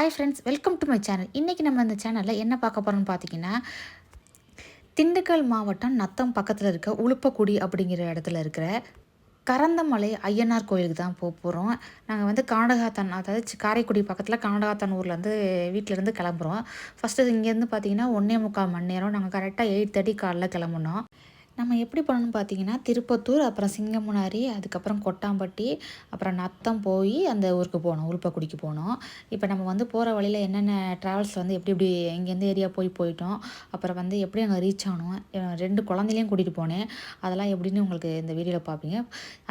Hi friends welcome to my channel இன்றைக்கி நம்ம இந்த சேனலில் என்ன பார்க்க போகிறோம்னு பார்த்தீங்கன்னா திண்டுக்கல் மாவட்டம் நத்தம் பக்கத்தில் இருக்க உளுப்பக்குடி அப்படிங்கிற இடத்துல இருக்கிற கரந்தமலை ஐயனார் கோயிலுக்கு தான் போக போகிறோம் நாங்கள் வந்து காண்டகாத்தன் அதாவது காரைக்குடி பக்கத்தில் காண்டகாத்தான் ஊர்லேருந்து வீட்டிலேருந்து கிளம்புறோம். ஃபஸ்ட்டு இங்கேருந்து பார்த்தீங்கன்னா ஒன்றே முக்கால் மணி நேரம். நாங்கள் கரெக்டாக எயிட் தேர்ட்டி காலைல கிளம்புனோம். நம்ம எப்படி பண்ணணும்னு பார்த்தீங்கன்னா திருப்பத்தூர் அப்புறம் சிங்கமுனாரி அதுக்கப்புறம் கொட்டாம்பட்டி அப்புறம் நத்தம் போய் அந்த ஊருக்கு போனோம் உருப்பக்குடிக்கு போனோம் இப்போ நம்ம வந்து போகிற வழியில் என்னென்ன ட்ராவல்ஸ் வந்து எப்படி எப்படி எங்கேருந்து ஏரியா போய் போயிட்டோம் அப்புறம் வந்து எப்படி அங்கே ரீச் ஆனோம் ரெண்டு குழந்தைலையும் கூட்டிகிட்டு போனேன். அதெல்லாம் எப்படின்னு உங்களுக்கு இந்த வீடியோவில் பார்ப்பீங்க.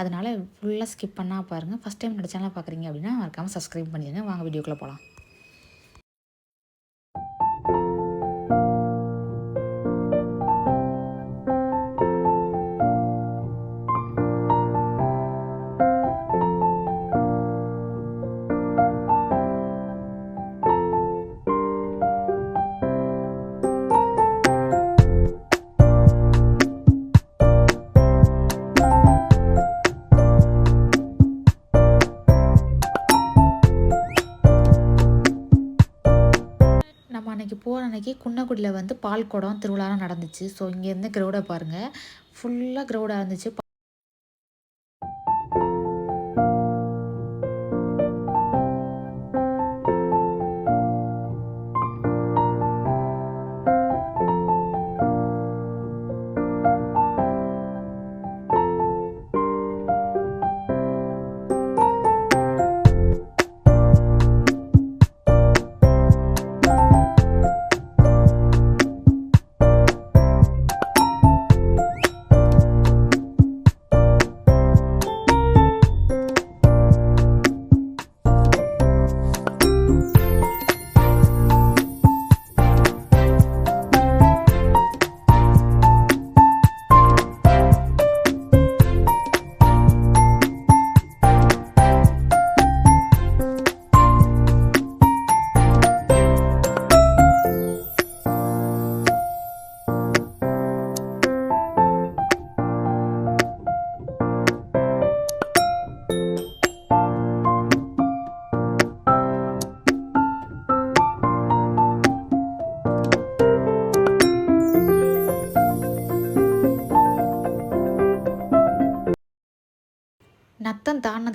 அதனால் ஃபுல்லாக ஸ்கிப் பண்ணால் பாருங்கள் ஃபஸ்ட் டைம் என்னோட பார்க்குறீங்க அப்படின்னா மறக்காமல் சப்ஸ்கிரைப் பண்ணிடுங்க. வாங்க வீடியோக்குள்ளே போகலாம். அன்றைக்கி போகிற அன்றைக்கி குன்னக்குடியில் வந்து பால் குடம் திருவிழாலாம் நடந்துச்சு. ஸோ இங்கேருந்து க்ரௌடை பாருங்கள் ஃபுல்லாக க்ரௌடாக இருந்துச்சு.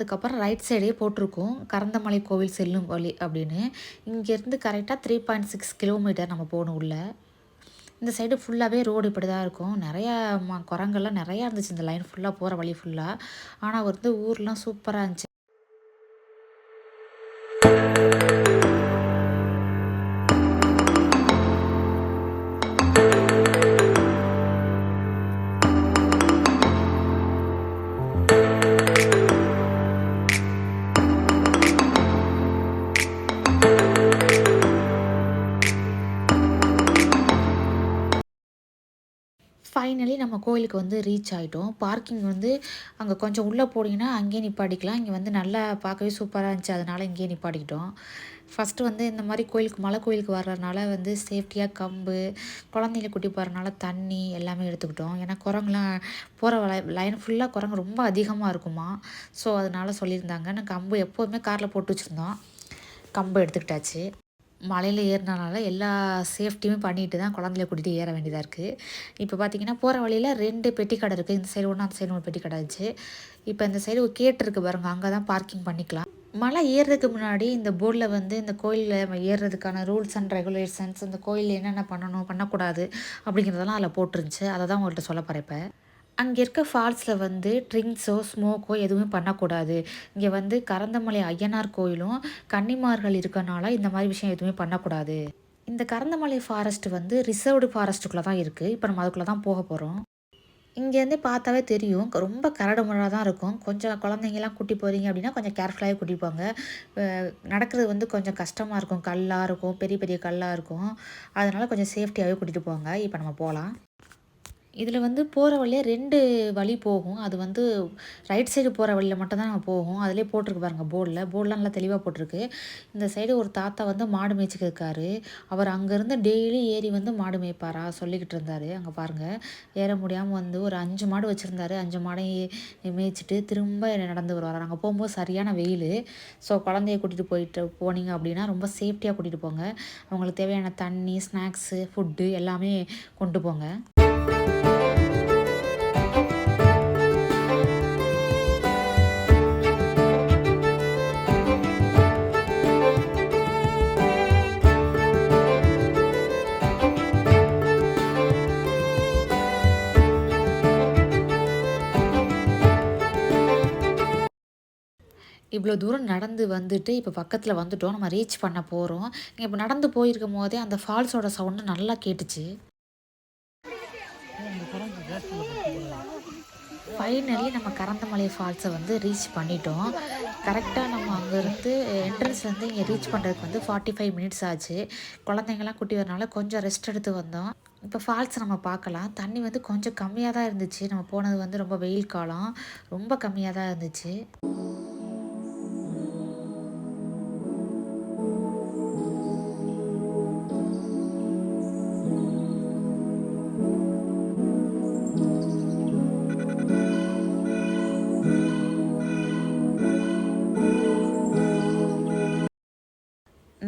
அதுக்கப்புறம் ரைட் சைடே போட்டிருக்கோம். கரந்தமலை கோவில் செல்லும் வழி அப்படின்னு. இங்கேருந்து கரெக்டாக த்ரீ பாயிண்ட் சிக்ஸ் கிலோமீட்டர் நம்ம போகணும் உள்ள. இந்த சைடு ஃபுல்லாகவே ரோடு இப்படி தான் இருக்கும். நிறையா ம குரங்கெல்லாம் நிறையா இருந்துச்சு இந்த லைன் ஃபுல்லாக போகிற வழி ஃபுல்லாக ஆனால் வந்து ஊர்லாம் சூப்பராக இருந்துச்சு. ஃபைனலி நம்ம கோயிலுக்கு வந்து ரீச் ஆகிட்டோம் பார்க்கிங் வந்து அங்கே கொஞ்சம் உள்ளே போனீங்கன்னா அங்கேயே நிப்பாட்டிக்கலாம். இங்கே வந்து நல்லா பார்க்கவே சூப்பராக இருந்துச்சு. அதனால் இங்கேயே நிப்பாட்டிக்கிட்டோம். ஃபஸ்ட்டு வந்து இந்த மாதிரி கோயிலுக்கு மலை கோயிலுக்கு வர்றதுனால வந்து சேஃப்டியாக கம்பு குழந்தைங்கள கூட்டி போகிறனால தண்ணி எல்லாமே எடுத்துக்கிட்டோம். ஏன்னா குரங்குலாம் போகிற லைன் ஃபுல்லாக குரங்கு ரொம்ப அதிகமாக இருக்குமா. ஸோ அதனால சொல்லியிருந்தாங்க. நான் கம்பு எப்போதுமே காரில் போட்டு வச்சுருந்தோம். கம்பு எடுத்துக்கிட்டாச்சு. மலையில் ஏறினால எல்லா சேஃப்டியுமே பண்ணிட்டு தான் குழந்தைய கூட்டிகிட்டு ஏற வேண்டியதாக இருக்குது இப்போ பார்த்தீங்கன்னா போகிற வழியில் ரெண்டு பெட்டி கடை இருக்குது இந்த சைடு ஒன்று அந்த சைடு ஒன்று பெட்டி கடை இருந்துச்சு இப்போ இந்த சைடு ஒரு கேட் இருக்குது அங்கே தான் பார்க்கிங் பண்ணிக்கலாம். மலை ஏறுறதுக்கு முன்னாடி இந்த போர்டில் வந்து இந்த கோயிலில் நம்ம ஏறுறதுக்கான ரூல்ஸ் அண்ட் ரெகுலேஷன்ஸ் இந்த கோயிலில் என்னென்ன பண்ணணும் பண்ணக்கூடாது அப்படிங்கிறதெல்லாம் அதில் போட்டுருந்துச்சு. அதை தான் உங்கள்கிட்ட சொல்ல போகிறேன் அங்கே இருக்க ஃபால்ஸில் வந்து ட்ரிங்க்ஸோ ஸ்மோக்கோ எதுவுமே பண்ணக்கூடாது. இங்கே வந்து கரந்தமலை ஐயனார் கோயிலும் கன்னிமார்கள் இருக்கனால இந்த மாதிரி விஷயம் எதுவுமே பண்ணக்கூடாது. இந்த கரந்தமலை ஃபாரஸ்ட் வந்து ரிசர்வ்டு ஃபாரஸ்ட்டுக்குள்ளே தான் இருக்குது. இப்போ நம்ம அதுக்குள்ளே தான் போக போகிறோம். இங்கேருந்து பார்த்தாவே தெரியும். ரொம்ப கரடு முரடாக தான் இருக்கும். கொஞ்சம் குழந்தைங்கலாம் கூட்டி போகிறீங்க அப்படின்னா கொஞ்சம் கேர்ஃபுல்லாகவே கூட்டி போங்க. நடக்கிறது வந்து கொஞ்சம் கஷ்டமாக இருக்கும். கல்லாக இருக்கும். பெரிய பெரிய கல்லாக இருக்கும். அதனால் கொஞ்சம் சேஃப்டியாகவே கூட்டிகிட்டு போங்க. இப்போ நம்ம போகலாம். இதில் வந்து போகிற வழியே ரெண்டு வழி போகும். அது வந்து ரைட் சைடு போகிற வழியில் மட்டும்தான் நம்ம போகும். அதிலே போட்டிருக்கு பாருங்கள் போர்டில் போர்டெலாம் நல்லா தெளிவாக போட்டிருக்கு. இந்த சைடு ஒரு தாத்தா வந்து மாடு மேய்ச்சிக்கு இருக்காரு. அவர் அங்கேருந்து டெய்லி ஏறி வந்து மாடு மேய்ப்பாரா சொல்லிக்கிட்டு இருந்தார். அங்கே பாருங்கள் ஏற முடியாமல் வந்து ஒரு அஞ்சு மாடு வச்சுருந்தாரு. அஞ்சு மாடையும் மேய்ச்சிட்டு திரும்ப நடந்து வருவார். அங்கே போகும்போது சரியான வெயில். ஸோ குழந்தைய கூட்டிகிட்டு போயிட்டு போனீங்க அப்படின்னா ரொம்ப சேஃப்டியாக கூட்டிகிட்டு போங்க. அவங்களுக்கு தேவையான தண்ணி ஸ்நாக்ஸு ஃபுட்டு எல்லாமே கொண்டு போங்க. இவ்வளோ தூரம் நடந்து வந்துட்டு இப்போ பக்கத்தில் வந்துட்டோம் நம்ம ரீச் பண்ண போகிறோம் இப்போ நடந்து போயிருக்கும் போதே அந்த ஃபால்ஸோட சவுண்டு நல்லா கேட்டுச்சு. ஃபைனலி நம்ம கரந்தமலை ஃபால்ஸை வந்து ரீச் பண்ணிட்டோம். கரெக்டாக நம்ம அங்கேருந்து என்ட்ரன்ஸ்லேருந்து இங்கே ரீச் பண்ணுறதுக்கு வந்து ஃபார்ட்டி ஃபைவ் மினிட்ஸ் ஆச்சு. குழந்தைங்கள்லாம் குட்டி வரனால கொஞ்சம் ரெஸ்ட் எடுத்து வந்தோம். இப்போ ஃபால்ஸ் நம்ம பார்க்கலாம். தண்ணி வந்து கொஞ்சம் கம்மியாக தான் இருந்துச்சு. நம்ம போனது வந்து ரொம்ப வெயில் காலம். ரொம்ப கம்மியாக தான் இருந்துச்சு.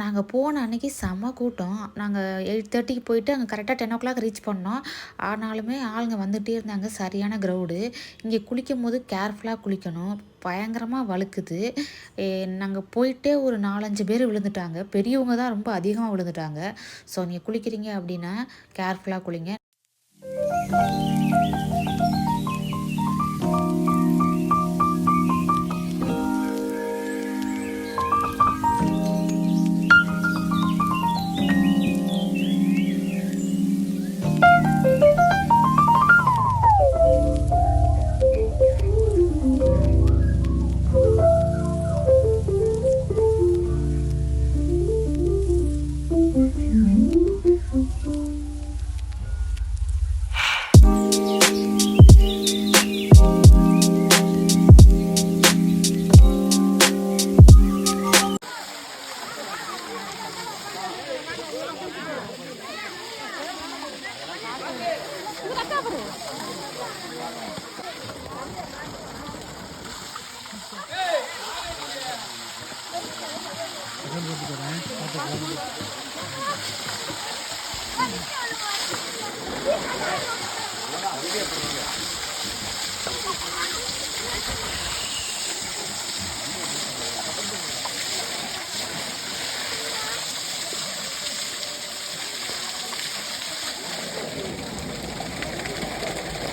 நாங்கள் போன அன்னைக்கு செம்ம கூட்டம். நாங்கள் எயிட் தேர்ட்டிக்கு போயிட்டு அங்கே கரெக்டாக டென் ஓ கிளாக் ரீச் பண்ணோம். ஆனாலுமே ஆளுங்க வந்துகிட்டே இருந்தாங்க. சரியான க்ரௌடு இங்கே குளிக்கும் போது கேர்ஃபுல்லாக குளிக்கணும். பயங்கரமாக வழுக்குது. நாங்கள் போயிட்டே ஒரு நாலஞ்சு பேர் விழுந்துட்டாங்க. பெரியவங்க தான் ரொம்ப அதிகமாக விழுந்துட்டாங்க. ஸோ நீங்கள் குளிக்கிறீங்க அப்படின்னா கேர்ஃபுல்லாக குளிங்க.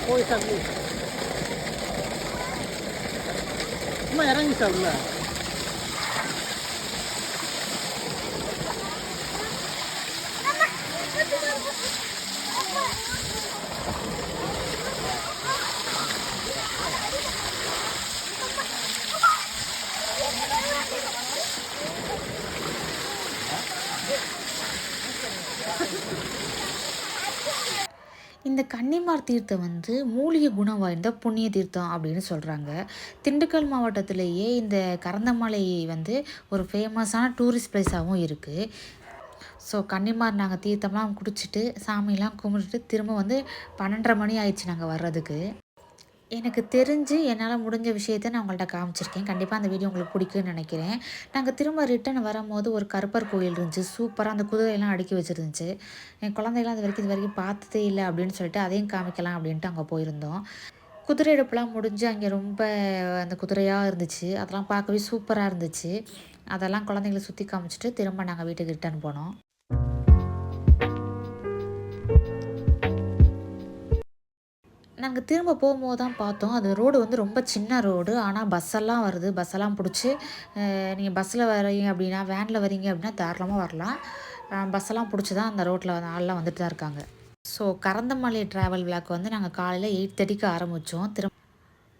போயிட்டாங்க சும்மா இறங்கி உள்ள கன்னிமார் தீர்த்தம் வந்து மூலிகை குணம் வாய்ந்த புண்ணிய தீர்த்தம் அப்படின்னு சொல்கிறாங்க திண்டுக்கல் மாவட்டத்திலேயே இந்த கரந்தமலை வந்து ஒரு ஃபேமஸான டூரிஸ்ட் பிளேஸாகவும் இருக்குது ஸோ கன்னிமார் நாங்கள் தீர்த்தம்லாம் குடிச்சிட்டு சாமிலாம் கும்பிட்டுட்டு திரும்ப வந்து பன்னெண்டரை மணி ஆயிடுச்சு நாங்கள் வர்றதுக்கு. எனக்கு தெரிஞ்சு என்னால் முடிஞ்ச விஷயத்த நான் உங்கள்கிட்ட காமிச்சிருக்கேன். கண்டிப்பாக அந்த வீடியோ உங்களுக்கு பிடிக்குன்னு நினைக்கிறேன். நாங்கள் திரும்ப ரிட்டன் வரும்போது ஒரு கருப்பர் கோயில் இருந்துச்சு. சூப்பராக அந்த குதிரையெல்லாம் அடுக்கி வச்சுருந்துச்சு. என் குழந்தைகளாம் அது வரைக்கும் இது வரைக்கும் பார்த்ததே இல்லை அப்படின்னு சொல்லிட்டு அதையும் காமிக்கலாம் அப்படின்ட்டு அங்கே போயிருந்தோம். குதிரை எடுப்புலாம் முடிஞ்சு அங்கே ரொம்ப அந்த குதிரையாக இருந்துச்சு. அதெல்லாம் பார்க்கவே சூப்பராக இருந்துச்சு. அதெல்லாம் குழந்தைங்கள சுற்றி காமிச்சிட்டு திரும்ப நாங்கள் வீட்டுக்கு ரிட்டர்ன் போனோம். நாங்கள் திரும்ப போகும்போது தான் பார்த்தோம். அது ரோடு வந்து ரொம்ப சின்ன ரோடு. ஆனால் பஸ்ஸெல்லாம் வருது. பஸ்ஸெல்லாம் பிடிச்சி நீங்கள் பஸ்ஸில் வரீங்க அப்படின்னா வேனில் வரீங்க அப்படின்னா தாராளமாக வரலாம். பஸ்ஸெல்லாம் பிடிச்சி தான் அந்த ரோட்டில் ஆள்லாம் வந்துட்டு தான் இருக்காங்க. ஸோ கரந்தமலை ட்ராவல் விளாக் வந்து நாங்கள் காலையில் எயிட் தேர்ட்டிக்கு ஆரம்பித்தோம் திரும்ப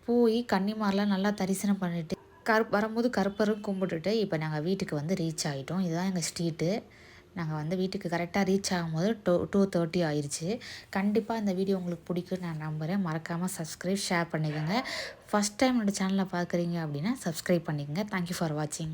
போய் கன்னிமாரெலாம் நல்லா தரிசனம் பண்ணிவிட்டு கரு வரும்போது கருப்பரும் கும்பிட்டுட்டு இப்போ நாங்கள் வீட்டுக்கு வந்து ரீச் ஆகிட்டோம் இதுதான் எங்கள் ஸ்ட்ரீட்டு நாங்கள் வந்து வீட்டுக்கு கரெக்டாக ரீச் ஆகும்போது டூ டூ தேர்ட்டி ஆயிடுச்சு கண்டிப்பாக இந்த வீடியோ உங்களுக்கு பிடிக்கும் நான் நம்புகிறேன் மறக்காமல் சப்ஸ்கிரைப் ஷேர் பண்ணிக்கோங்க. ஃபஸ்ட் டைம் என்னோடய சேனலை பார்க்குறீங்க அப்படின்னா சப்ஸ்கிரைப் பண்ணிக்கோங்க. தேங்க்யூ ஃபார் வாட்சிங்